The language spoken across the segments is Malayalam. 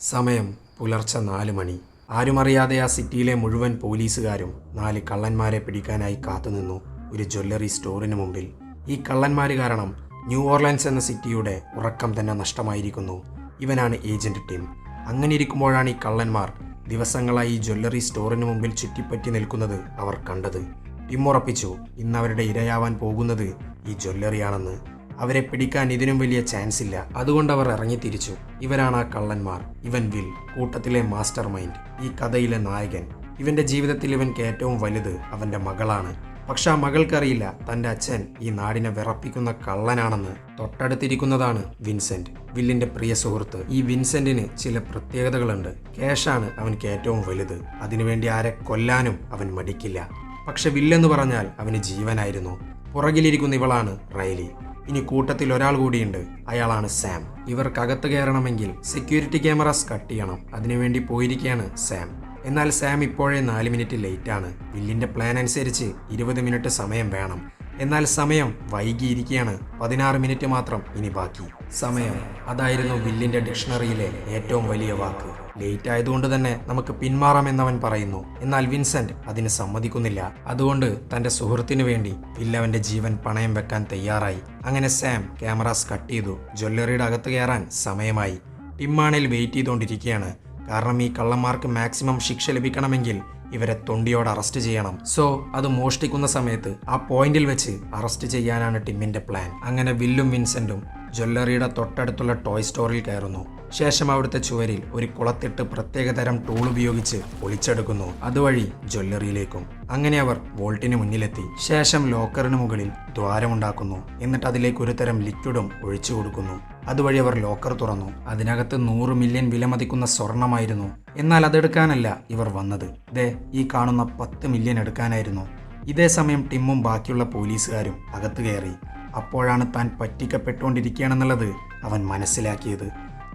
സമയം പുലർച്ചെ നാല് മണി. ആരുമറിയാതെ ആ സിറ്റിയിലെ മുഴുവൻ പോലീസുകാരും നാല് കള്ളന്മാരെ പിടിക്കാനായി കാത്തുനിന്നു ഒരു ജ്വല്ലറി സ്റ്റോറിന് മുമ്പിൽ. ഈ കള്ളന്മാർ കാരണം ന്യൂ ഓർലൻസ് എന്ന സിറ്റിയുടെ ഉറക്കം തന്നെ നഷ്ടമായിരിക്കുന്നു. ഇവനാണ് ഏജന്റ് ടീം. അങ്ങനെ ഇരിക്കുമ്പോഴാണ് ഈ കള്ളന്മാർ ദിവസങ്ങളായി ഈ ജ്വല്ലറി സ്റ്റോറിന് മുമ്പിൽ ചുറ്റിപ്പറ്റി നിൽക്കുന്നത് അവർ കണ്ടത്. ടിം ഉറപ്പിച്ചു ഇന്ന് അവരുടെ ഇരയാവാൻ പോകുന്നത് ഈ ജ്വല്ലറിയാണെന്ന്. അവരെ പിടിക്കാൻ ഇതിനും വലിയ ചാൻസ് ഇല്ല. അതുകൊണ്ട് അവർ ഇറങ്ങി തിരിച്ചു. ഇവരാണ് ആ കള്ളന്മാർ. ഇവൻ വിൽ കൂട്ടത്തിലെ മാസ്റ്റർ മൈൻഡ് ഈ കഥയിലെ നായകൻ. ഇവന്റെ ജീവിതത്തിൽ ഇവൻക്ക് ഏറ്റവും വലുത് അവന്റെ മകളാണ്. പക്ഷെ ആ മകൾക്കറിയില്ല തന്റെ അച്ഛൻ ഈ നാടിനെ വിറപ്പിക്കുന്ന കള്ളനാണെന്ന്. തൊട്ടടുത്തിരിക്കുന്നതാണ് വിൻസെന്റ് വില്ലിന്റെ പ്രിയ സുഹൃത്ത്. ഈ വിൻസെന്റിന് ചില പ്രത്യേകതകളുണ്ട്. ക്യാഷാണ് അവൻക്ക് ഏറ്റവും വലുത്. അതിനുവേണ്ടി ആരെ കൊല്ലാനും അവൻ മടിക്കില്ല. പക്ഷെ വില്ലെന്ന് പറഞ്ഞാൽ അവന് ജീവനായിരുന്നു. പുറകിലിരിക്കുന്ന ഇവളാണ് റൈലി. ഇനി കൂട്ടത്തിൽ ഒരാൾ കൂടിയുണ്ട്. അയാളാണ് സാം. ഇവർക്കകത്ത് കയറണമെങ്കിൽ സെക്യൂരിറ്റി ക്യാമറാസ് കട്ട് ചെയ്യണം. അതിനുവേണ്ടി പോയിരിക്കുകയാണ് സാം. എന്നാൽ സാം ഇപ്പോഴേ നാല് മിനിറ്റ് ലേറ്റ് ആണ്. വില്ലിന്റെ പ്ലാൻ അനുസരിച്ച് ഇരുപത് മിനിറ്റ് സമയം വേണം. എന്നാൽ സമയം വൈകിയിരിക്കുകയാണ് പതിനാറ് മിനിറ്റ് മാത്രം ഇനി ബാക്കി. സമയം. അതായിരുന്നു വില്ലിന്റെ ഡിക്ഷണറിയിലെ ഏറ്റവും വലിയ വാക്ക്. ലേറ്റ് ആയതുകൊണ്ട് തന്നെ നമുക്ക് പിന്മാറാമെന്നവൻ പറയുന്നു. എന്നാൽ വിൻസെന്റ് അതിന് സമ്മതിക്കുന്നില്ല. അതുകൊണ്ട് തന്റെ സുഹൃത്തിനു വേണ്ടി വില്ലവന്റെ ജീവൻ പണയം വെക്കാൻ തയ്യാറായി. അങ്ങനെ സാം ക്യാമറാസ് കട്ട് ചെയ്തു. ജ്വല്ലറിയുടെ അകത്ത് കയറാൻ സമയമായി. ടിമ്മാണിൽ വെയിറ്റ് ചെയ്തുകൊണ്ടിരിക്കുകയാണ്. കാരണം ഈ കള്ളന്മാർക്ക് മാക്സിമം ശിക്ഷ ലഭിക്കണമെങ്കിൽ ഇവരെ തൊണ്ടിയോട് അറസ്റ്റ് ചെയ്യണം. സോ അത് മോഷ്ടിക്കുന്ന സമയത്ത് ആ പോയിന്റിൽ വെച്ച് അറസ്റ്റ് ചെയ്യാനാണ് ടിമ്മിന്റെ പ്ലാൻ. അങ്ങനെ വില്ലും വിൻസെന്റും ജ്വല്ലറിയുടെ തൊട്ടടുത്തുള്ള ടോയ് സ്റ്റോറിൽ കയറുന്നു. ശേഷം അവിടുത്തെ ചുവരിൽ ഒരു കുളത്തിട്ട് പ്രത്യേകതരം ടൂൾ ഉപയോഗിച്ച് ഒളിച്ചെടുക്കുന്നു. അതുവഴി ജ്വല്ലറിയിലേക്കും. അങ്ങനെ അവർ വോൾട്ടിന് മുന്നിലെത്തി. ശേഷം ലോക്കറിന് മുകളിൽ ദ്വാരമുണ്ടാക്കുന്നു. എന്നിട്ട് അതിലേക്ക് ഒരു തരം ലിക്വിഡും ഒഴിച്ചു കൊടുക്കുന്നു. അതുവഴി അവർ ലോക്കർ തുറന്നു. അതിനകത്ത് നൂറ് മില്യൺ വിലമതിക്കുന്ന സ്വർണമായിരുന്നു. എന്നാൽ അതെടുക്കാനല്ല ഇവർ വന്നത്. ദേ ഈ കാണുന്ന പത്ത് മില്യൺ എടുക്കാനായിരുന്നു. ഇതേ സമയം ടിമ്മും ബാക്കിയുള്ള പോലീസുകാരും അകത്തു കയറി. അപ്പോഴാണ് താൻ പറ്റിക്കപ്പെട്ടുകൊണ്ടിരിക്കുകയാണെന്നുള്ളത് അവൻ മനസ്സിലാക്കിയത്.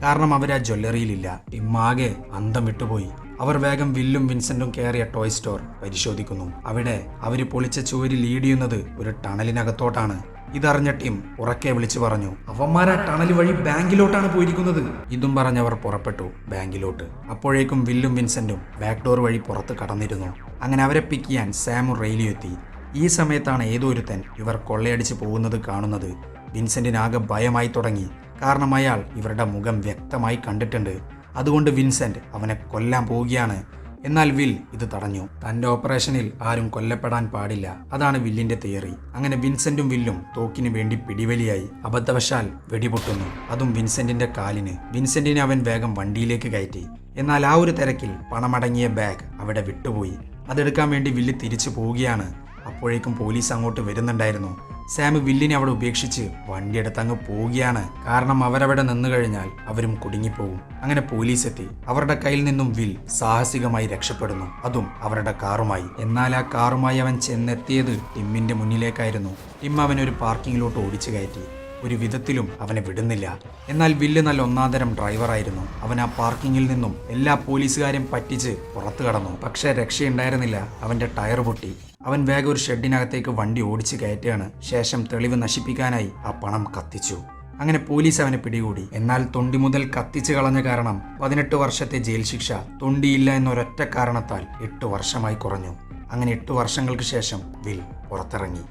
കാരണം അവർ ആ ജ്വല്ലറിയിലില്ല. ഇമ്മാകെ അന്തം വിട്ടുപോയി. അവർ വേഗം വില്ലും വിൻസെന്റും കയറിയ ടോയ് സ്റ്റോർ പരിശോധിക്കുന്നു. അവിടെ അവർ പൊളിച്ച ചുവരി ലീഡ് ചെയ്യുന്നത് ഒരു ടണലിനകത്തോട്ടാണ്. ഇതറിഞ്ഞ ടീം ഉറക്കെ വിളിച്ചു പറഞ്ഞു അവന്മാർ ആ ടണൽ വഴി ബാങ്കിലോട്ടാണ് പോയിരിക്കുന്നത്. ഇതും പറഞ്ഞവർ പുറപ്പെട്ടു ബാങ്കിലോട്ട്. അപ്പോഴേക്കും വില്ലും വിൻസെന്റും ബാക്ക് ഡോർ വഴി പുറത്ത് കടന്നിരുന്നു. അങ്ങനെ അവരെ പിക്ക് ചെയ്യാൻ സാമും റെയിലും എത്തി. ഈ സമയത്താണ് ഏതോ ഒരുത്തൻ ഇവർ കൊള്ളയടിച്ച് പോകുന്നത് കാണുന്നത്. വിൻസെന്റിനാകെ ഭയമായി തുടങ്ങി. കാരണം അയാൾ ഇവരുടെ മുഖം വ്യക്തമായി കണ്ടിട്ടുണ്ട്. അതുകൊണ്ട് വിൻസെന്റ് അവനെ കൊല്ലാൻ പോവുകയാണ്. എന്നാൽ വിൽ ഇത് തടഞ്ഞു. തന്റെ ഓപ്പറേഷനിൽ ആരും കൊല്ലപ്പെടാൻ പാടില്ല. അതാണ് വില്ലിന്റെ തിയറി. അങ്ങനെ വിൻസെന്റും വില്ലും തോക്കിന് വേണ്ടി പിടിവലിയായി. അബദ്ധവശാൽ വെടിപൊട്ടുന്നു. അതും വിൻസെന്റിന്റെ കാലിന്. വിൻസെന്റിനെ അവൻ വേഗം വണ്ടിയിലേക്ക് കയറ്റി. എന്നാൽ ആ ഒരു തിരക്കിൽ പണമടങ്ങിയ ബാഗ് അവിടെ വിട്ടുപോയി. അതെടുക്കാൻ വേണ്ടി വില്ല് തിരിച്ചു പോവുകയാണ്. അപ്പോഴേക്കും പോലീസ് അങ്ങോട്ട് വരുന്നുണ്ടായിരുന്നു. സാം വില്ലിനെ അവിടെ ഉപേക്ഷിച്ച് വണ്ടിയെടുത്ത് അങ്ങ് പോവുകയാണ്. കാരണം അവരവിടെ നിന്നു കഴിഞ്ഞാൽ അവരും കുടുങ്ങിപ്പോകും അങ്ങനെ പോലീസ് എത്തി. അവരുടെ കയ്യിൽ നിന്നും വിൽ സാഹസികമായി രക്ഷപ്പെടുന്നു. അതും അവരുടെ കാറുമായി. എന്നാൽ ആ കാറുമായി അവൻ ചെന്നെത്തിയത് ടിമ്മിന്റെ മുന്നിലേക്കായിരുന്നു. ടിം അവനൊരു പാർക്കിങ്ങിലോട്ട് ഓടിച്ചു കയറ്റി. ഒരു വിധത്തിലും അവനെ വിടുന്നില്ല. എന്നാൽ വില്ല് നല്ല ഒന്നാന്തരം ഡ്രൈവറായിരുന്നു. അവൻ ആ പാർക്കിങ്ങിൽ നിന്നും എല്ലാ പോലീസുകാരെയും പറ്റിച്ച് പുറത്തു കടന്നു. പക്ഷേ രക്ഷയുണ്ടായിരുന്നില്ല. അവന്റെ ടയർ പൊട്ടി. അവൻ വേഗം ഒരു ഷെഡിനകത്തേക്ക് വണ്ടി ഓടിച്ച് കയറ്റുകയാണ്. ശേഷം തെളിവ് നശിപ്പിക്കാനായി ആ പണം കത്തിച്ചു. അങ്ങനെ പോലീസ് അവനെ പിടികൂടി. എന്നാൽ തൊണ്ടി മുതൽ കത്തിച്ചു കളഞ്ഞ കാരണം പതിനെട്ട് വർഷത്തെ ജയിൽ ശിക്ഷ തൊണ്ടിയില്ല എന്നൊരൊറ്റ കാരണത്താൽ എട്ട് വർഷമായി കുറഞ്ഞു. അങ്ങനെ എട്ട് വർഷങ്ങൾക്ക് ശേഷം വിൽ പുറത്തിറങ്ങി.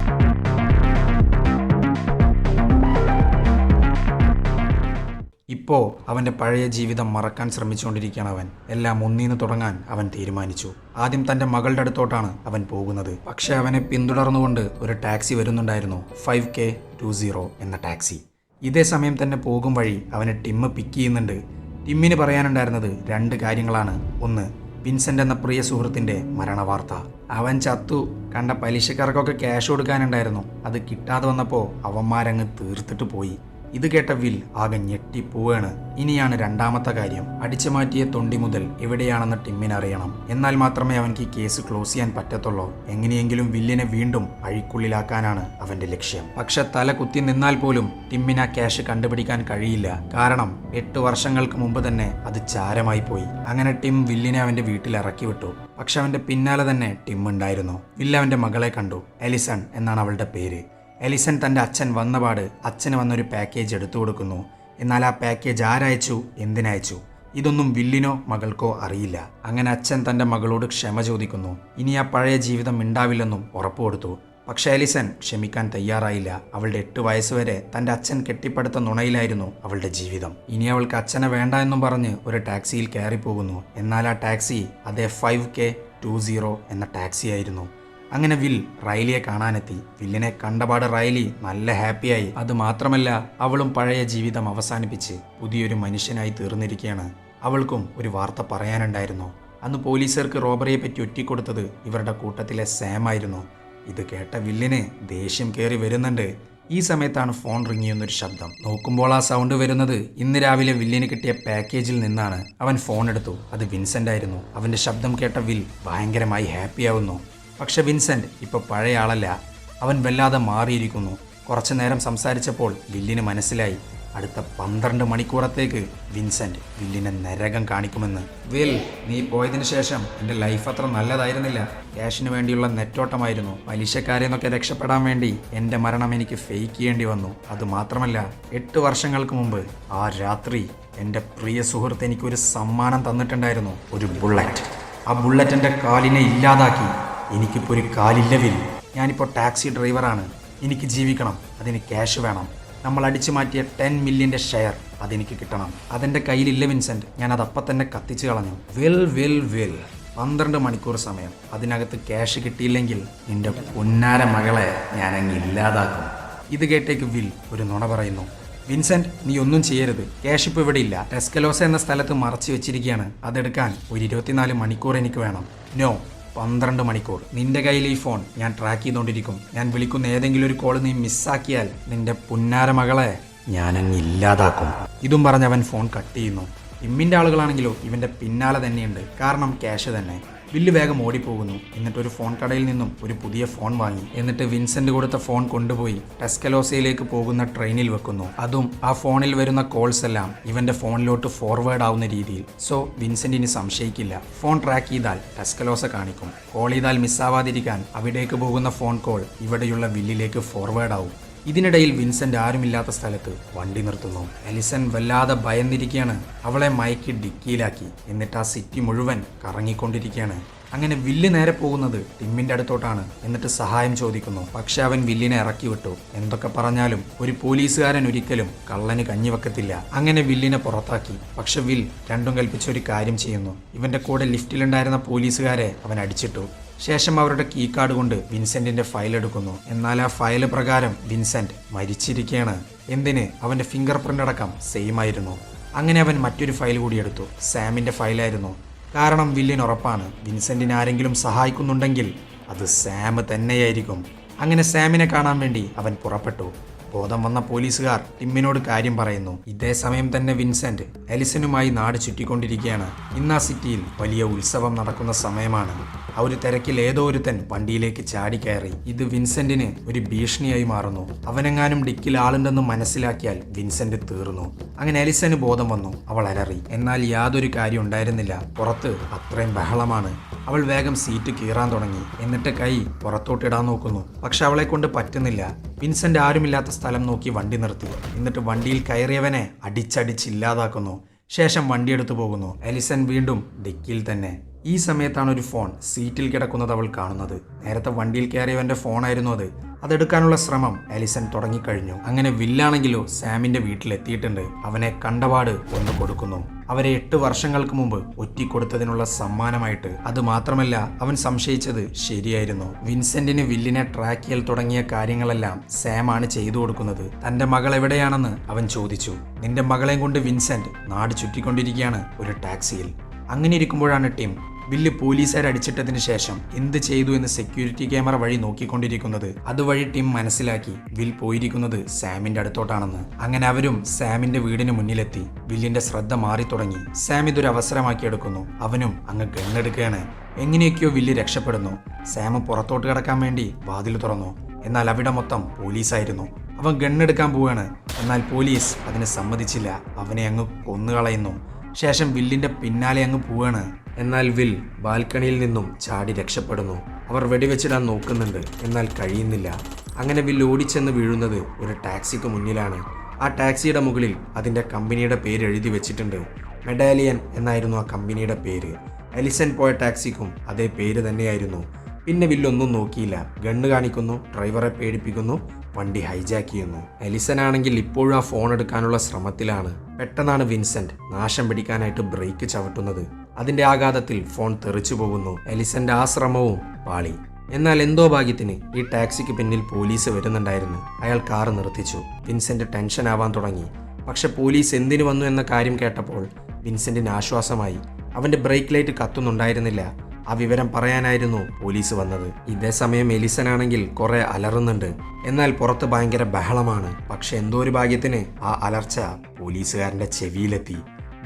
ഇപ്പോ അവന്റെ പഴയ ജീവിതം മറക്കാൻ ശ്രമിച്ചുകൊണ്ടിരിക്കുകയാണ് അവൻ. എല്ലാം ഒന്നിന്ന് തുടങ്ങാൻ അവൻ തീരുമാനിച്ചു. ആദ്യം തന്റെ മകളുടെ അടുത്തോട്ടാണ് അവൻ പോകുന്നത്. പക്ഷേ അവനെ പിന്തുടർന്നുകൊണ്ട് ഒരു ടാക്സി വരുന്നുണ്ടായിരുന്നു. ഫൈവ് കെ ടു സീറോ എന്ന ടാക്സി. ഇതേ സമയം തന്നെ പോകും വഴി അവനെ ടിമ്മ് പിക്ക് ചെയ്യുന്നുണ്ട്. ടിമ്മിന് പറയാനുണ്ടായിരുന്നത് രണ്ട് കാര്യങ്ങളാണ്. ഒന്ന് വിൻസെന്റ് എന്ന പ്രിയ സുഹൃത്തിന്റെ മരണവാർത്ത. അവൻ ചത്തു. കണ്ട പലിശക്കാർക്കൊക്കെ ക്യാഷ് കൊടുക്കാനുണ്ടായിരുന്നു. അത് കിട്ടാതെ വന്നപ്പോൾ അവന്മാരങ്ങ് തീർത്തിട്ട് പോയി. ഇത് കേട്ട വിൽ ആകെ ഞെട്ടിപ്പോവാണ്. ഇനിയാണ് രണ്ടാമത്തെ കാര്യം. അടിച്ചു മാറ്റിയ തൊണ്ടി മുതൽ എവിടെയാണെന്ന് ടിമ്മിന് അറിയണം. എന്നാൽ മാത്രമേ അവൻക്ക് കേസ് ക്ലോസ് ചെയ്യാൻ പറ്റത്തുള്ളൂ. എങ്ങനെയെങ്കിലും വില്ലിനെ വീണ്ടും അഴിക്കുള്ളിലാക്കാനാണ് അവന്റെ ലക്ഷ്യം. പക്ഷെ തല കുത്തി നിന്നാൽ പോലും ടിമ്മിന് ആ ക്യാഷ് കണ്ടുപിടിക്കാൻ കഴിയില്ല. കാരണം എട്ട് വർഷങ്ങൾക്ക് മുമ്പ് തന്നെ അത് ചാരമായി പോയി. അങ്ങനെ ടിം വില്ലിനെ അവന്റെ വീട്ടിൽ ഇറക്കി വിട്ടു. പക്ഷെ അവന്റെ പിന്നാലെ തന്നെ ടിം ഉണ്ടായിരുന്നു. വില്ല അവന്റെ മകളെ കണ്ടു. എലിസൺ എന്നാണ് അവളുടെ പേര്. എലിസൺ തന്റെ അച്ഛൻ വന്നപാട് അച്ഛന് വന്നൊരു പാക്കേജ് എടുത്തു കൊടുക്കുന്നു. എന്നാൽ ആ പാക്കേജ് ആരയച്ചു? എന്തിനയച്ചു? ഇതൊന്നും വില്ലിനോ മകൾക്കോ അറിയില്ല. അങ്ങനെ അച്ഛൻ തന്റെ മകളോട് ക്ഷമ ചോദിക്കുന്നു. ഇനി ആ പഴയ ജീവിതം ഉണ്ടാവില്ലെന്നും ഉറപ്പുകൊടുത്തു പക്ഷേ എലിസൺ ക്ഷമിക്കാൻ തയ്യാറായില്ല. അവളുടെ എട്ട് വയസ്സുവരെ തന്റെ അച്ഛൻ കെട്ടിപ്പടുത്ത നുണയിലായിരുന്നു അവളുടെ ജീവിതം. ഇനി അവൾക്ക് അച്ഛനെ വേണ്ട എന്നും പറഞ്ഞ് ഒരു ടാക്സിയിൽ കയറിപ്പോകുന്നു. എന്നാൽ ആ ടാക്സി അതേ ഫൈവ് കെ ടു സീറോ എന്ന ടാക്സി ആയിരുന്നു അങ്ങനെ വിൽ റൈലിയെ കാണാനെത്തി. വില്ലിനെ കണ്ടപാട് റൈലി നല്ല ഹാപ്പിയായി. അത് മാത്രമല്ല അവളും പഴയ ജീവിതം അവസാനിപ്പിച്ച് പുതിയൊരു മനുഷ്യനായി തീർന്നിരിക്കുകയാണ്. അവൾക്കും ഒരു വാർത്ത പറയാനുണ്ടായിരുന്നു. അന്ന് പോലീസുകാർക്ക് റോബറിയെ പറ്റി ഒറ്റിക്കൊടുത്തത് ഇവരുടെ കൂട്ടത്തിലെ സാം ആയിരുന്നു. ഇത് കേട്ട വില്ലിന് ദേഷ്യം കയറി വരുന്നുണ്ട്. ഈ സമയത്താണ് ഫോൺ റിങ് ചെയ്യുന്നൊരു ശബ്ദം. നോക്കുമ്പോൾ ആ സൗണ്ട് വരുന്നത് ഇന്ന് രാവിലെ വില്ലിന് കിട്ടിയ പാക്കേജിൽ നിന്നാണ്. അവൻ ഫോൺ എടുത്തു. അത് വിൻസെന്റ് ആയിരുന്നു. അവന്റെ ശബ്ദം കേട്ട വിൽ ഭയങ്കരമായി ഹാപ്പിയാവുന്നു. പക്ഷെ വിൻസെന്റ് ഇപ്പൊ പഴയ ആളല്ല. അവൻ വല്ലാതെ മാറിയിരിക്കുന്നു. കുറച്ചു നേരം സംസാരിച്ചപ്പോൾ വില്ലിന് മനസ്സിലായി. അടുത്ത പന്ത്രണ്ട് മണിക്കൂറത്തേക്ക് വിൻസെന്റ് വില്ലിനെ നരകം കാണിക്കുമെന്ന്. വിൽ നീ പോയതിനു ശേഷം എന്റെ ലൈഫ് അത്ര നല്ലതായിരുന്നില്ല. ക്യാഷിന് വേണ്ടിയുള്ള നെറ്റോട്ടമായിരുന്നു പലിശക്കാരെ നിന്നൊക്കെ രക്ഷപ്പെടാൻ വേണ്ടി എന്റെ മരണം എനിക്ക് ഫേക്ക് ചെയ്യേണ്ടി വന്നു. അത് മാത്രമല്ല എട്ട് വർഷങ്ങൾക്ക് മുമ്പ് ആ രാത്രി എന്റെ പ്രിയ സുഹൃത്ത് എനിക്കൊരു സമ്മാനം തന്നിട്ടുണ്ടായിരുന്നു. ഒരു ബുള്ളറ്റ്. ആ ബുള്ളറ്റ് എന്റെ കാലിനെ ഇല്ലാതാക്കി. എനിക്കിപ്പോൾ ഒരു കാലില്ലവിൽ ഞാനിപ്പോൾ ടാക്സി ഡ്രൈവറാണ്. എനിക്ക് ജീവിക്കണം. അതിന് ക്യാഷ് വേണം. നമ്മൾ അടിച്ചു മാറ്റിയ ടെൻ മില്യന്റെ ഷെയർ അതെനിക്ക് കിട്ടണം. അതെന്റെ കയ്യിലില്ല വിൻസെന്റ് ഞാൻ അത് അപ്പം തന്നെ കത്തിച്ചു കളഞ്ഞു. Well well well. പന്ത്രണ്ട് മണിക്കൂർ സമയം. അതിനകത്ത് ക്യാഷ് കിട്ടിയില്ലെങ്കിൽ നിന്റെ പൊന്നാര മകളെ ഞാൻ അങ്ങ് ഇല്ലാതാക്കും. ഇത് കേട്ടേക്ക് വിൽ ഒരു നുണ പറയുന്നു. വിൻസെന്റ് നീ ഒന്നും ചെയ്യരുത്. ക്യാഷ് ഇപ്പോൾ ഇവിടെ ഇല്ല. ടെസ്കലോസ എന്ന സ്ഥലത്ത് മറച്ചു വെച്ചിരിക്കുകയാണ്. അതെടുക്കാൻ ഒരു ഇരുപത്തിനാല് മണിക്കൂർ എനിക്ക് വേണം. നോ. പന്ത്രണ്ട് മണിക്കൂർ. നിന്റെ കയ്യിൽ ഈ ഫോൺ. ഞാൻ ട്രാക്ക് ചെയ്തുകൊണ്ടിരിക്കും ഞാൻ വിളിക്കുന്ന ഏതെങ്കിലും ഒരു കോൾ നീ മിസ്സാക്കിയാൽ നിന്റെ പുന്നാര മകളെ ഞാൻ അങ്ങ് ഇല്ലാതാക്കും. ഇതും പറഞ്ഞ് അവൻ ഫോൺ കട്ട് ചെയ്യുന്നു. ഇമ്മിന്റെ ആളുകളാണെങ്കിലോ ഇവന്റെ പിന്നാലെ തന്നെയുണ്ട്. കാരണം ക്യാഷ് തന്നെ. വില്ല് വേഗം ഓടിപ്പോകുന്നു. എന്നിട്ട് ഒരു ഫോൺ കടയിൽ നിന്നും ഒരു പുതിയ ഫോൺ വാങ്ങി. എന്നിട്ട് വിൻസെന്റ് കൊടുത്ത ഫോൺ കൊണ്ടുപോയി ടെസ്കലോസയിലേക്ക് പോകുന്ന ട്രെയിനിൽ വെക്കുന്നു. അതും ആ ഫോണിൽ വരുന്ന കോൾസ് എല്ലാം ഇവന്റെ ഫോണിലോട്ട് ഫോർവേഡ് ആവുന്ന രീതിയിൽ. സോ വിൻസെന്റ് ഇനി സംശയിക്കില്ല. ഫോൺ ട്രാക്ക് ചെയ്താൽ ടെസ്കലോസ കാണിക്കും. കോൾ ചെയ്താൽ മിസ്സാവാതിരിക്കാൻ അവിടേക്ക് പോകുന്ന ഫോൺ കോൾ ഇവിടെയുള്ള വില്ലിലേക്ക് ഫോർവേഡ് ആവും. ഇതിനിടയിൽ വിൻസെന്റ് ആരുമില്ലാത്ത സ്ഥലത്ത് വണ്ടി നിർത്തുന്നു. എലിസൺ വല്ലാതെ ഭയന്നിരിക്കുകയാണ്. അവളെ മയക്കി ഡിക്കിയിലാക്കി. എന്നിട്ട് ആ സിറ്റി മുഴുവൻ കറങ്ങിക്കൊണ്ടിരിക്കുകയാണ്. അങ്ങനെ വില്ല് നേരെ പോകുന്നത് ടിമ്മിന്റെ അടുത്തോട്ടാണ്. എന്നിട്ട് സഹായം ചോദിക്കുന്നു. പക്ഷെ അവൻ വില്ലിനെ ഇറക്കി വിട്ടു. എന്തൊക്കെ പറഞ്ഞാലും ഒരു പോലീസുകാരൻ ഒരിക്കലും കള്ളന് കഞ്ഞിവെക്കത്തില്ല അങ്ങനെ വില്ലിനെ പുറത്താക്കി. പക്ഷെ വിൽ രണ്ടും കൽപ്പിച്ച ഒരു കാര്യം ചെയ്യുന്നു. ഇവന്റെ കൂടെ ലിഫ്റ്റിലുണ്ടായിരുന്ന പോലീസുകാരെ അവൻ അടിച്ചിട്ടു. ശേഷം അവരുടെ കീ കാർഡ് കൊണ്ട് വിൻസെന്റിന്റെ ഫയൽ എടുക്കുന്നു. എന്നാൽ ആ ഫയൽ പ്രകാരം വിൻസെന്റ് മരിച്ചിരിക്കുകയാണ് എന്തിന്? അവന്റെ ഫിംഗർ പ്രിന്റ് അടക്കം സെയിം ആയിരുന്നു. അങ്ങനെ അവൻ മറ്റൊരു ഫയൽ കൂടി എടുത്തു. സാമിന്റെ ഫയലായിരുന്നു കാരണം വില്ലിന് ഉറപ്പാണ്. വിൻസെന്റിനെ ആരെങ്കിലും സഹായിക്കുന്നുണ്ടെങ്കിൽ അത് സാം തന്നെയായിരിക്കും. അങ്ങനെ സാമിനെ കാണാൻ വേണ്ടി അവൻ പുറപ്പെട്ടു. ബോധം വന്ന പോലീസുകാർ ടിമ്മിനോട് കാര്യം പറയുന്നു. ഇതേ സമയം തന്നെ വിൻസെന്റ് എലിസനുമായി നാട് ചുറ്റിക്കൊണ്ടിരിക്കുകയാണ്. ഇന്ന് ആ സിറ്റിയിൽ വലിയ ഉത്സവം നടക്കുന്ന സമയമാണ്. ആ ഒരു തിരക്കിൽ ഏതോ ഒരുത്തൻ വണ്ടിയിലേക്ക് ചാടിക്കയറി ഇത് വിൻസെന്റിന് ഒരു ഭീഷണിയായി മാറുന്നു. അവനെങ്ങാനും ഡിക്കിൽ ആളുണ്ടെന്ന് മനസ്സിലാക്കിയാൽ വിൻസെന്റ് തീർന്നു. അങ്ങനെ എലിസന് ബോധം വന്നു. അവൾ അലറി. എന്നാൽ യാതൊരു കാര്യം ഉണ്ടായിരുന്നില്ല. പുറത്ത് അത്രയും ബഹളമാണ്. അവൾ വേഗം സീറ്റ് കീറാൻ തുടങ്ങി. എന്നിട്ട് കൈ പുറത്തോട്ടിടാൻ നോക്കുന്നു. പക്ഷെ അവളെ കൊണ്ട് പറ്റുന്നില്ല. വിൻസെന്റ് ആരുമില്ലാത്ത സ്ഥലം നോക്കി വണ്ടി നിർത്തി. എന്നിട്ട് വണ്ടിയിൽ കയറിയവനെ അടിച്ചടിച്ച് ഇല്ലാതാക്കുന്നു. ശേഷം വണ്ടിയെടുത്തു പോകുന്നു. എലിസൺ വീണ്ടും ഡിക്കിയിൽ തന്നെ. ഈ സമയത്താണ് ഒരു ഫോൺ സീറ്റിൽ കിടക്കുന്നത് അവൾ കാണുന്നത്. നേരത്തെ വണ്ടിയിൽ കയറിയവന്റെ ഫോണായിരുന്നു അത്. അതെടുക്കാനുള്ള ശ്രമം എലിസൺ തുടങ്ങിക്കഴിഞ്ഞു. അങ്ങനെ വില്ലാണെങ്കിലോ സാമിന്റെ വീട്ടിലെത്തിയിട്ടുണ്ട്. അവനെ കണ്ടപാട് ഒന്ന് കൊടുക്കുന്നു. അവരെ എട്ട് വർഷങ്ങൾക്ക് മുമ്പ് ഒറ്റിക്കൊടുത്തതിനുള്ള സമ്മാനമായിട്ട്. അത് മാത്രമല്ല അവൻ സംശയിച്ചത് ശരിയായിരുന്നു. വിൻസെന്റിന് വില്ലിനെ ട്രാക്ക് ചെയ്യൽ തുടങ്ങിയ കാര്യങ്ങളെല്ലാം സാമാണ് ചെയ്തു കൊടുക്കുന്നത്. തന്റെ മകൾ എവിടെയാണെന്ന് അവൻ ചോദിച്ചു. നിന്റെ മകളെയും കൊണ്ട് വിൻസെന്റ് നാട് ചുറ്റിക്കൊണ്ടിരിക്കുകയാണ് ഒരു ടാക്സിയിൽ. അങ്ങനെ ഇരിക്കുമ്പോഴാണ് ടിം ബില്ല് പോലീസുകാർ അടിച്ചിട്ടതിന് ശേഷം എന്ത് ചെയ്തു എന്ന് സെക്യൂരിറ്റി ക്യാമറ വഴി നോക്കിക്കൊണ്ടിരിക്കുന്നത്? അതുവഴി ടീം മനസ്സിലാക്കി വിൽ പോയിരിക്കുന്നത് സാമിന്റെ അടുത്തോട്ടാണെന്ന്. അങ്ങനെ അവരും സാമിന്റെ വീടിന് മുന്നിലെത്തി. വില്ലിന്റെ ശ്രദ്ധ മാറി തുടങ്ങി. സാം ഇതൊരു അവസരമാക്കിയെടുക്കുന്നു അവനും അങ്ങ് ഗണ്ണെടുക്കുകയാണ്. എങ്ങനെയൊക്കെയോ വില്ല് രക്ഷപ്പെടുന്നു. സാം പുറത്തോട്ട് കിടക്കാൻ വേണ്ടി വാതിൽ തുറന്നു. എന്നാൽ അവിടെ മൊത്തം പോലീസായിരുന്നു. അവൻ ഗണ്ണെടുക്കാൻ പോവുകയാണ്. എന്നാൽ പോലീസ് അതിന് സമ്മതിച്ചില്ല. അവനെ അങ്ങ് കൊന്നുകളയുന്നു. ശേഷം വില്ലിന്റെ പിന്നാലെ അങ്ങ് പോവാണ്. എന്നാൽ വിൽ ബാൽക്കണിയിൽ നിന്നും ചാടി രക്ഷപ്പെടുന്നു. അവർ വെടിവെച്ചിടാൻ നോക്കുന്നുണ്ട്. എന്നാൽ കഴിയുന്നില്ല. അങ്ങനെ വിൽ ഓടിച്ചെന്ന് വീഴുന്നത് ഒരു ടാക്സിക്ക് മുന്നിലാണ്. ആ ടാക്സിയുടെ മുകളിൽ അതിന്റെ കമ്പനിയുടെ പേര് എഴുതി വെച്ചിട്ടുണ്ട്. മെഡാലിയൻ എന്നായിരുന്നു ആ കമ്പനിയുടെ പേര്. എലിസൺ പോയ ടാക്സിക്കും അതേ പേര് തന്നെയായിരുന്നു. പിന്നെ വില്ലൊന്നും നോക്കിയില്ല. ഗണ്ണ് കാണിക്കുന്നു ഡ്രൈവറെ പേടിപ്പിക്കുന്നു വണ്ടി ഹൈജാക്ക് ചെയ്യുന്നു. എലിസൺ ആണെങ്കിൽ ഇപ്പോഴും ആ ഫോൺ എടുക്കാനുള്ള ശ്രമത്തിലാണ്. പെട്ടെന്നാണ് വിൻസെന്റ് നാശം പിടിക്കാനായിട്ട് ബ്രേക്ക് ചവിട്ടുന്നത്. അതിന്റെ ആഘാതത്തിൽ ഫോൺ തെറിച്ചു പോകുന്നു. എലിസന്റെ ആ ശ്രമവും പാളി. എന്നാൽ എന്തോ ഭാഗ്യത്തിന് ഈ ടാക്സിക്ക് പിന്നിൽ പോലീസ് വരുന്നുണ്ടായിരുന്നു. അയാൾ കാർ നിർത്തിച്ചു. വിൻസെന്റ് ടെൻഷൻ ആവാൻ തുടങ്ങി. പക്ഷെ പോലീസ് എന്തിനു വന്നു എന്ന കാര്യം കേട്ടപ്പോൾ വിൻസെന്റിന് ആശ്വാസമായി. അവന്റെ ബ്രേക്ക് ലൈറ്റ് കത്തുന്നുണ്ടായിരുന്നില്ല. ആ വിവരം പറയാനായിരുന്നു പോലീസ് വന്നത്. ഇതേ സമയം എലിസൺ ആണെങ്കിൽ കുറെ അലറുന്നുണ്ട്. എന്നാൽ പുറത്ത് ഭയങ്കര ബഹളമാണ്. പക്ഷെ എന്തോ ഒരു ഭാഗ്യത്തിന് ആ അലർച്ച പോലീസുകാരന്റെ ചെവിയിലെത്തി.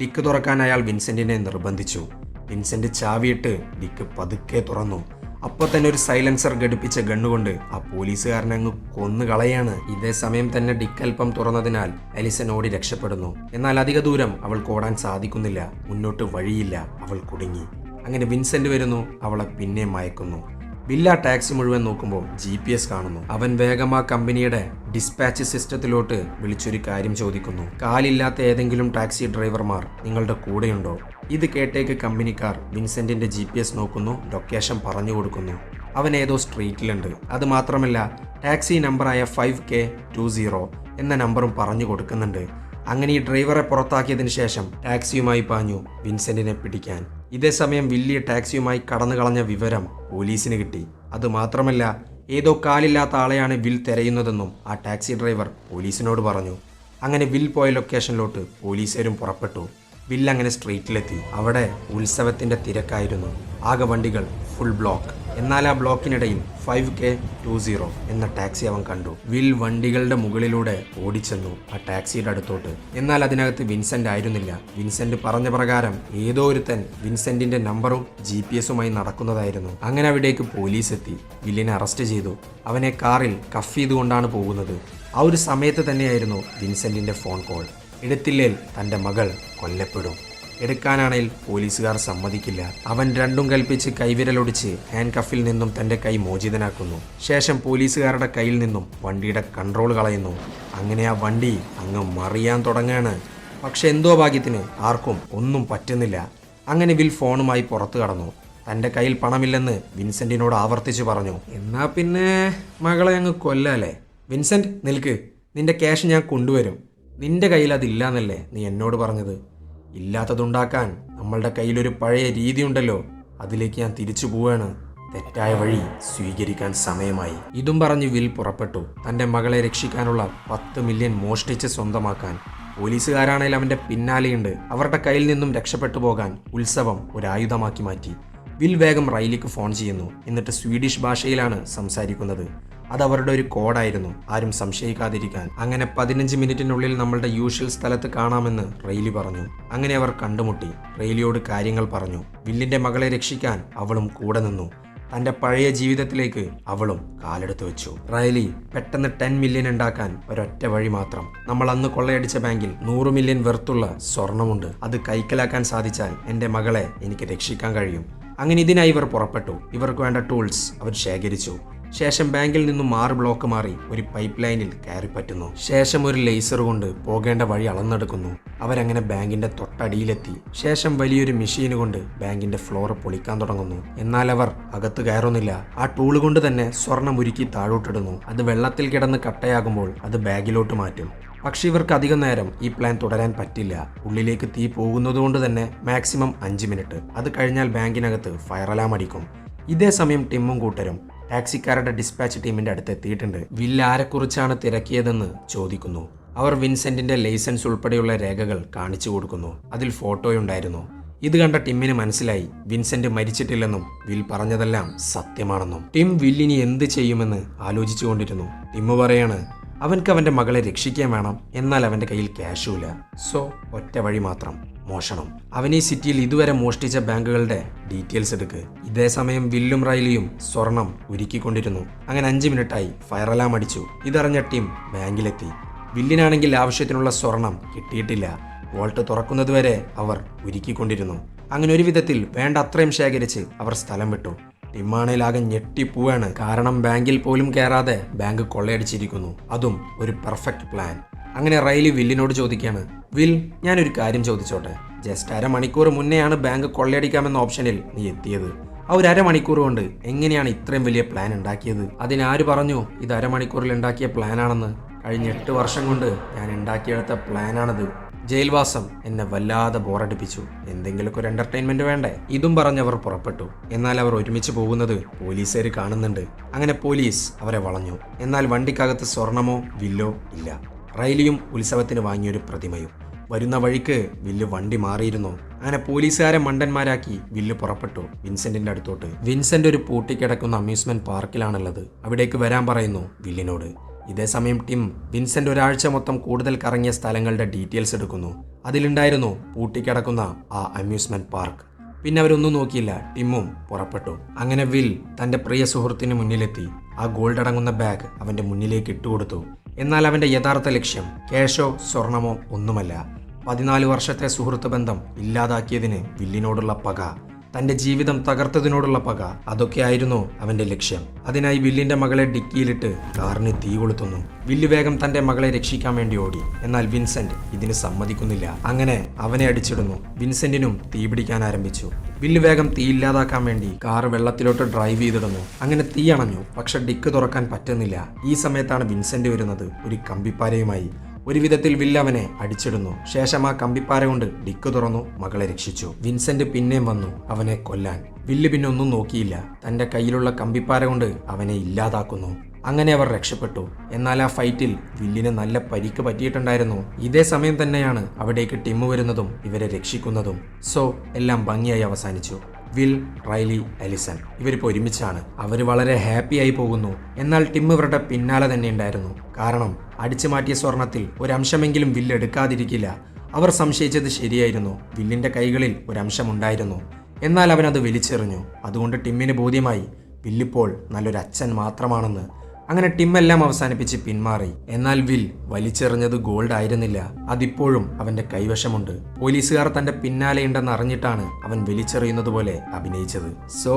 ഡിക്ക് തുറക്കാൻ അയാൾ വിൻസെന്റിനെ നിർബന്ധിച്ചു. വിൻസെന്റ് ചാവിയിട്ട് ഡിക്ക് പതുക്കെ തുറന്നു. അപ്പോൾ തന്നെ ഒരു സൈലൻസർ ഘടിപ്പിച്ച ഗണ്ണുകൊണ്ട് ആ പോലീസുകാരനെ അങ്ങ് കൊന്നു കളയാണ്. ഇതേ സമയം തന്നെ ഡിക്ക് അല്പം തുറന്നതിനാൽ എലിസൻ ഓടി രക്ഷപ്പെടുന്നു. എന്നാൽ അധിക ദൂരം അവൾക്ക് ഓടാൻ സാധിക്കുന്നില്ല. മുന്നോട്ട് വഴിയില്ല. അവൾ കുടുങ്ങി. അങ്ങനെ വിൻസെന്റ് വരുന്നു അവളെ പിന്നെ മയക്കുന്നു. ബില്ല ടാക്സി മുഴുവൻ നോക്കുമ്പോൾ ജി പി എസ് കാണുന്നു. അവൻ വേഗം ആ കമ്പനിയുടെ ഡിസ്പാച്ച് സിസ്റ്റത്തിലോട്ട് വിളിച്ചൊരു കാര്യം ചോദിക്കുന്നു. കാലില്ലാത്ത ഏതെങ്കിലും ടാക്സി ഡ്രൈവർമാർ നിങ്ങളുടെ കൂടെയുണ്ടോ? ഇത് കേട്ടേക്ക് കമ്പനിക്കാർ വിൻസെന്റിന്റെ ജി പി എസ് നോക്കുന്നു ലൊക്കേഷൻ പറഞ്ഞു കൊടുക്കുന്നു. അവൻ ഏതോ സ്ട്രീറ്റിലുണ്ട്. അത് മാത്രമല്ല ടാക്സി നമ്പറായ ഫൈവ് കെ ടു സീറോ എന്ന നമ്പറും പറഞ്ഞു കൊടുക്കുന്നുണ്ട്. അങ്ങനെ ഈ ഡ്രൈവറെ പുറത്താക്കിയതിനു ശേഷം ടാക്സിയുമായി പാഞ്ഞു വിൻസെന്റിനെ പിടിക്കാൻ. ഇതേസമയം സമയം വില്ലിയ ടാക്സിയുമായി കടന്നു കളഞ്ഞ വിവരം പോലീസിന് കിട്ടി. അത് മാത്രമല്ല ഏതോ കാലില്ലാത്ത ആളെയാണ് വിൽ തിരയുന്നതെന്നും ആ ടാക്സി ഡ്രൈവർ പോലീസിനോട് പറഞ്ഞു. അങ്ങനെ വിൽ പോയ ലൊക്കേഷനിലോട്ട് പോലീസുകാരും പുറപ്പെട്ടു. വിൽ അങ്ങനെ സ്ട്രീറ്റിലെത്തി. അവിടെ ഉത്സവത്തിന്റെ തിരക്കായിരുന്നു. ആകെ വണ്ടികൾ ഫുൾ ബ്ലോക്ക്. എന്നാൽ ആ ബ്ലോക്കിനിടയിൽ ഫൈവ് കെ ടു സീറോ എന്ന ടാക്സി അവൻ കണ്ടു. വിൽ വണ്ടികളുടെ മുകളിലൂടെ ഓടിച്ചെന്നു ആ ടാക്സിയുടെ അടുത്തോട്ട്. എന്നാൽ അതിനകത്ത് വിൻസെന്റ് ആയിരുന്നില്ല. വിൻസെന്റ് പറഞ്ഞ പ്രകാരം ഏതോ ഒരുത്തൻ വിൻസെന്റിന്റെ നമ്പറും ജി പി എസുമായി നടക്കുന്നതായിരുന്നു. അങ്ങനെ അവിടേക്ക് പോലീസ് എത്തി വില്ലിനെ അറസ്റ്റ് ചെയ്തു. അവനെ കാറിൽ കഫ് ചെയ്തുകൊണ്ടാണ് പോകുന്നത്. ആ ഒരു സമയത്ത് തന്നെയായിരുന്നു വിൻസെന്റിന്റെ ഫോൺ കോൾ. എടുത്തില്ലേൽ തന്റെ മകൾ കൊല്ലപ്പെടും. എടുക്കാനാണെങ്കിൽ പോലീസുകാർ സമ്മതിക്കില്ല. അവൻ രണ്ടും കൽപ്പിച്ച് കൈവിരലൊടിച്ച് ഹാൻഡ് കഫിൽ നിന്നും തന്റെ കൈ മോചിതനാക്കുന്നു. ശേഷം പോലീസുകാരുടെ കയ്യിൽ നിന്നും വണ്ടിയുടെ കൺട്രോൾ കളയുന്നു. അങ്ങനെ ആ വണ്ടി അങ്ങ് മറിയാൻ തുടങ്ങാണ്. പക്ഷെ എന്തോ ഭാഗ്യത്തിന് ആർക്കും ഒന്നും പറ്റുന്നില്ല. അങ്ങനെ വിൽ ഫോണുമായി പുറത്തു കടന്നു. തന്റെ കയ്യിൽ പണമില്ലെന്ന് വിൻസെന്റിനോട് ആവർത്തിച്ചു പറഞ്ഞു. എന്നാ പിന്നെ മകളെ അങ്ങ് കൊല്ലല്ലേ വിൻസെന്റ് നിൽക്ക്. നിന്റെ ക്യാഷ് ഞാൻ കൊണ്ടുവരും. നിന്റെ കയ്യിൽ അതില്ലാന്നല്ലേ നീ എന്നോട് പറഞ്ഞത്? ഇല്ലാത്തതുണ്ടാക്കാൻ നമ്മളുടെ കയ്യിലൊരു പഴയ രീതിയുണ്ടല്ലോ. അതിലേക്ക് ഞാൻ തിരിച്ചു പോവാണ്. തെറ്റായ വഴി സ്വീകരിക്കാൻ സമയമായി. ഇതും പറഞ്ഞ് വിൽ പുറപ്പെട്ടു. തന്റെ മകളെ രക്ഷിക്കാനുള്ള പത്ത് മില്യൺ മോഷ്ടിച്ച് സ്വന്തമാക്കാൻ. പോലീസുകാരാണേൽ അവന്റെ പിന്നാലെയുണ്ട്. അവരുടെ കയ്യിൽ നിന്നും രക്ഷപ്പെട്ടു പോകാൻ ഉത്സവം ഒരായുധമാക്കി മാറ്റി. വിൽ വേഗം റൈലിക്ക് ഫോൺ ചെയ്യുന്നു. എന്നിട്ട് സ്വീഡിഷ് ഭാഷയിലാണ് സംസാരിക്കുന്നത്. അത് അവരുടെ ഒരു കോഡായിരുന്നു. ആരും സംശയിക്കാതിരിക്കാൻ. അങ്ങനെ പതിനഞ്ച് മിനിറ്റിനുള്ളിൽ നമ്മളുടെ യൂഷ്വൽ സ്ഥലത്ത് കാണാമെന്ന് റെയിലി പറഞ്ഞു. അങ്ങനെ അവർ കണ്ടുമുട്ടി. റെയിലിയോട് കാര്യങ്ങൾ പറഞ്ഞു. വില്ലിന്റെ മകളെ രക്ഷിക്കാൻ അവളും കൂടെ നിന്നു. തന്റെ പഴയ ജീവിതത്തിലേക്ക് അവളും കാലെടുത്ത് വെച്ചു. റൈലി പെട്ടെന്ന് ടെൻ മില്യൺ ഉണ്ടാക്കാൻ ഒരൊറ്റ വഴി മാത്രം. നമ്മൾ അന്ന് കൊള്ളയടിച്ച ബാങ്കിൽ നൂറ് മില്യൺ വെറുത്തുള്ള സ്വർണമുണ്ട്. അത് കൈക്കലാക്കാൻ സാധിച്ചാൽ എന്റെ മകളെ എനിക്ക് രക്ഷിക്കാൻ കഴിയും. അങ്ങനെ ഇതിനായി ഇവർ പുറപ്പെട്ടു. ഇവർക്ക് വേണ്ട ടൂൾസ് അവർ ശേഖരിച്ചു. ശേഷം ബാങ്കിൽ നിന്നും ആറ് ബ്ലോക്ക് മാറി ഒരു പൈപ്പ് ലൈനിൽ കയറി പറ്റുന്നു. ശേഷം ഒരു ലേസർ കൊണ്ട് പോകേണ്ട വഴി അളന്നെടുക്കുന്നു. അവരങ്ങനെ ബാങ്കിന്റെ തൊട്ടടിയിലെത്തി. ശേഷം വലിയൊരു മെഷീൻ കൊണ്ട് ബാങ്കിന്റെ ഫ്ലോർ പൊളിക്കാൻ തുടങ്ങുന്നു. എന്നാൽ അവർ അകത്ത് കയറുന്നില്ല. ആ ടൂൾ കൊണ്ട് തന്നെ സ്വർണം ഉരുക്കി താഴോട്ടിടുന്നു. അത് വെള്ളത്തിൽ കിടന്ന് കട്ടയാകുമ്പോൾ അത് ബാഗിലോട്ട് മാറ്റും. പക്ഷെ ഇവർക്ക് അധികം നേരം ഈ പ്ലാൻ തുടരാൻ പറ്റില്ല. ഉള്ളിലേക്ക് തീ പോകുന്നതുകൊണ്ട് തന്നെ മാക്സിമം അഞ്ച് മിനിറ്റ് അത് കഴിഞ്ഞാൽ ബാങ്കിനകത്ത് ഫയർ അലാം അടിക്കും. ഇതേ സമയം ടിമ്മും കൂട്ടരും ടാക്സിക്കാരുടെ ഡിസ്പാച്ച് ടീമിന്റെ അടുത്ത് എത്തിയിട്ടുണ്ട് വില്ല് ആരെക്കുറിച്ചാണ് തിരക്കിയതെന്ന് ചോദിക്കുന്നു. അവർ വിൻസെന്റിന്റെ ലൈസൻസ് ഉൾപ്പെടെയുള്ള രേഖകൾ കാണിച്ചു കൊടുക്കുന്നു. അതിൽ ഫോട്ടോയുണ്ടായിരുന്നു. ഇത് കണ്ട ടിമ്മിന് മനസ്സിലായി വിൻസെന്റ് മരിച്ചിട്ടില്ലെന്നും വിൽ പറഞ്ഞതെല്ലാം സത്യമാണെന്നും. ടിം വില്ലിനി എന്ത് ചെയ്യുമെന്ന് ആലോചിച്ചുകൊണ്ടിരുന്നു. ടിമ്മ് പറയാണ് അവൻക്ക് അവന്റെ മകളെ രക്ഷിക്കാൻ വേണം. എന്നാൽ അവന്റെ കയ്യിൽ ക്യാഷുമില്ല സോ ഒറ്റ വഴി മാത്രം. മോഷണം. അവൻ ഈ സിറ്റിയിൽ ഇതുവരെ മോഷ്ടിച്ച ബാങ്കുകളുടെ ഡീറ്റെയിൽസ് എടുക്ക്. ഇതേ സമയം വില്ലും റൈലിയും സ്വർണം ഉരുക്കിക്കൊണ്ടിരുന്നു അങ്ങനെ അഞ്ച് മിനിറ്റായി ഫയർ അലാം അടിച്ചു. ഇതറിഞ്ഞ ടീം ബാങ്കിലെത്തി. വില്ലിനാണെങ്കിൽ ആവശ്യത്തിനുള്ള സ്വർണം കിട്ടിയിട്ടില്ല. വോൾട്ട് തുറക്കുന്നതുവരെ അവർ ഉരുക്കിക്കൊണ്ടിരുന്നു അങ്ങനെ ഒരു വിധത്തിൽ വേണ്ട അത്രയും ശേഖരിച്ച് അവർ സ്ഥലം വിട്ടു. ടിമ്മാണേലാകെ ഞെട്ടിപ്പോവാണ്. കാരണം ബാങ്കിൽ പോലും കയറാതെ ബാങ്ക് കൊള്ളയടിച്ചിരിക്കുന്നു. അതും ഒരു പെർഫെക്റ്റ് പ്ലാൻ. അങ്ങനെ റൈലി വില്ലിനോട് ചോദിക്കുകയാണ് വിൽ ഞാനൊരു കാര്യം ചോദിച്ചോട്ടെ. ജസ്റ്റ് അരമണിക്കൂർ മുന്നെയാണ് ബാങ്ക് കൊള്ളയടിക്കാമെന്ന ഓപ്ഷനിൽ നീ എത്തിയത്. ആ ഒരു അരമണിക്കൂർ കൊണ്ട് എങ്ങനെയാണ് ഇത്രയും വലിയ പ്ലാൻ ഉണ്ടാക്കിയത്? അതിനാര് പറഞ്ഞു ഇത് അരമണിക്കൂറിൽ ഉണ്ടാക്കിയ പ്ലാനാണെന്ന്. കഴിഞ്ഞ എട്ട് വർഷം കൊണ്ട് ഞാൻ ഉണ്ടാക്കിയെടുത്ത പ്ലാനാണത്. ജയിൽവാസം എന്നെ വല്ലാതെ ബോറടിപ്പിച്ചു. എന്തെങ്കിലുമൊക്കെ ഒരു എന്റർടൈൻമെന്റ് വേണ്ടേ? ഇതും പറഞ്ഞവർ പുറപ്പെട്ടു. എന്നാൽ അവർ ഒരുമിച്ച് പോകുന്നത് പോലീസുകാർ കാണുന്നുണ്ട്. അങ്ങനെ പോലീസ് അവരെ വളഞ്ഞു. എന്നാൽ വണ്ടിക്കകത്ത് സ്വർണമോ വില്ലോ ഇല്ല. റൈലിയും ഉത്സവത്തിന് വാങ്ങിയൊരു പ്രതിമയും. വരുന്ന വഴിക്ക് വില്ല് വണ്ടി മാറിയിരുന്നു. അങ്ങനെ പോലീസുകാരെ മണ്ടന്മാരാക്കി വില്ല് പുറപ്പെട്ടു വിൻസെന്റിന്റെ അടുത്തോട്ട്. വിൻസെന്റ് ഒരു പൂട്ടിക്കിടക്കുന്ന അമ്യൂസ്മെന്റ് പാർക്കിലാണുള്ളത്. അവിടേക്ക് വരാൻ പറയുന്നു വില്ലിനോട്. ഇതേസമയം ടിം വിൻസെന്റ് ഒരാഴ്ച മൊത്തം കൂടുതൽ കറങ്ങിയ സ്ഥലങ്ങളുടെ ഡീറ്റെയിൽസ് എടുക്കുന്നു. അതിലുണ്ടായിരുന്നു പൂട്ടിക്കിടക്കുന്ന ആ അമ്യൂസ്മെന്റ് പാർക്ക്. പിന്നെ അവരൊന്നും നോക്കിയില്ല. ടിമ്മും പുറപ്പെട്ടു. അങ്ങനെ വിൽ തന്റെ പ്രിയ സുഹൃത്തിന് മുന്നിലെത്തി. ആ ഗോൾഡ് അടങ്ങുന്ന ബാഗ് അവന്റെ മുന്നിലേക്ക് ഇട്ടുകൊടുത്തു എന്നാൽ അവന്റെ യഥാർത്ഥ ലക്ഷ്യം ക്യാഷോ സ്വർണമോ ഒന്നുമല്ല. പതിനാല് വർഷത്തെ സുഹൃത്ത് ബന്ധം ഇല്ലാതാക്കിയതിന് വില്ലിനോടുള്ള പക. തന്റെ ജീവിതം തകർത്തതിനോടുള്ള പക അതൊക്കെയായിരുന്നു അവന്റെ ലക്ഷ്യം. അതിനായി വില്ലിന്റെ മകളെ ഡിക്കിയിലിട്ട് കാറിന് തീ കൊളുത്തുന്നു. വില്ല് വേഗം തന്റെ മകളെ രക്ഷിക്കാൻ വേണ്ടി ഓടി. എന്നാൽ വിൻസെന്റ് ഇതിന് സമ്മതിക്കുന്നില്ല. അങ്ങനെ അവനെ അടിച്ചിടുന്നു. വിൻസെന്റിനും തീ പിടിക്കാൻ ആരംഭിച്ചു. വില്ല് വേഗം തീ ഇല്ലാതാക്കാൻ വേണ്ടി കാർ വെള്ളത്തിലോട്ട് ഡ്രൈവ് ചെയ്തിടുന്നു. അങ്ങനെ തീ അണഞ്ഞു. പക്ഷെ ഡിക്ക് തുറക്കാൻ പറ്റുന്നില്ല. ഈ സമയത്താണ് വിൻസെന്റ് വരുന്നത് ഒരു കമ്പിപ്പാരയുമായി. ഒരു വിധത്തിൽ വില്ലവനെ അടിച്ചിടുന്നു. ശേഷം ആ കമ്പിപ്പാര കൊണ്ട് ഡിക്ക് തുറന്നു മകളെ രക്ഷിച്ചു. വിൻസെന്റ് പിന്നെയും വന്നു അവനെ കൊല്ലാൻ. വില്ല് പിന്നെ ഒന്നും നോക്കിയില്ല. തന്റെ കയ്യിലുള്ള കമ്പിപ്പാര കൊണ്ട് അവനെ ഇല്ലാതാക്കുന്നു. അങ്ങനെ അവർ രക്ഷപ്പെട്ടു. എന്നാൽ ആ ഫൈറ്റിൽ വില്ലിന് നല്ല പരിക്ക് പറ്റിയിട്ടുണ്ടായിരുന്നു. ഇതേ സമയം തന്നെയാണ് അവിടേക്ക് ടിമ്മു വരുന്നതും ഇവരെ രക്ഷിക്കുന്നതും. സോ എല്ലാം ഭംഗിയായി അവസാനിച്ചു. Will Riley Ellison. ഇവരിപ്പോൾ ഒരുമിച്ചാണ്. അവർ വളരെ ഹാപ്പി ആയി പോകുന്നു. എന്നാൽ ടിം ഇവരുടെ പിന്നാലെ തന്നെ ഉണ്ടായിരുന്നു. കാരണം അടിച്ചു മാറ്റിയ സ്വർണത്തിൽ ഒരംശമെങ്കിലും വില്ല് എടുക്കാതിരിക്കില്ല. അവർ സംശയിച്ചത് ശരിയായിരുന്നു. വില്ലിന്റെ കൈകളിൽ ഒരംശമുണ്ടായിരുന്നു. എന്നാൽ അവൻ അത് വലിച്ചെറിഞ്ഞു. അതുകൊണ്ട് ടിമ്മിന് ബോധ്യമായി വില്ലിപ്പോൾ നല്ലൊരു അച്ഛൻ മാത്രമാണെന്ന്. അങ്ങനെ ടിം എല്ലാം അവസാനിപ്പിച്ച് പിന്മാറി. എന്നാൽ വിൽ വലിച്ചെറിഞ്ഞത് ഗോൾഡ് ആയിരുന്നില്ല. അതിപ്പോഴും അവന്റെ കൈവശമുണ്ട്. പോലീസുകാർ തന്റെ പിന്നാലെ ഉണ്ടെന്ന് അറിഞ്ഞിട്ടാണ് അവൻ വലിച്ചെറിയുന്നത് പോലെ അഭിനയിച്ചത്. സോ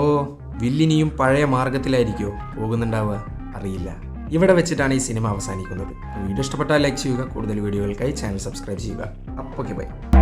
വില്ലിനിയും പഴയ മാർഗത്തിലായിരിക്കോ പോകുന്നുണ്ടാവുക? അറിയില്ല. ഇവിടെ വെച്ചിട്ടാണ് ഈ സിനിമ അവസാനിക്കുന്നത്. വീഡിയോ ഇഷ്ടപ്പെട്ടാൽ ലൈക്ക് ചെയ്യുക കൂടുതൽ വീഡിയോകൾക്കായി ചാനൽ സബ്സ്ക്രൈബ് ചെയ്യുക. അപ്പോൾ ബൈ.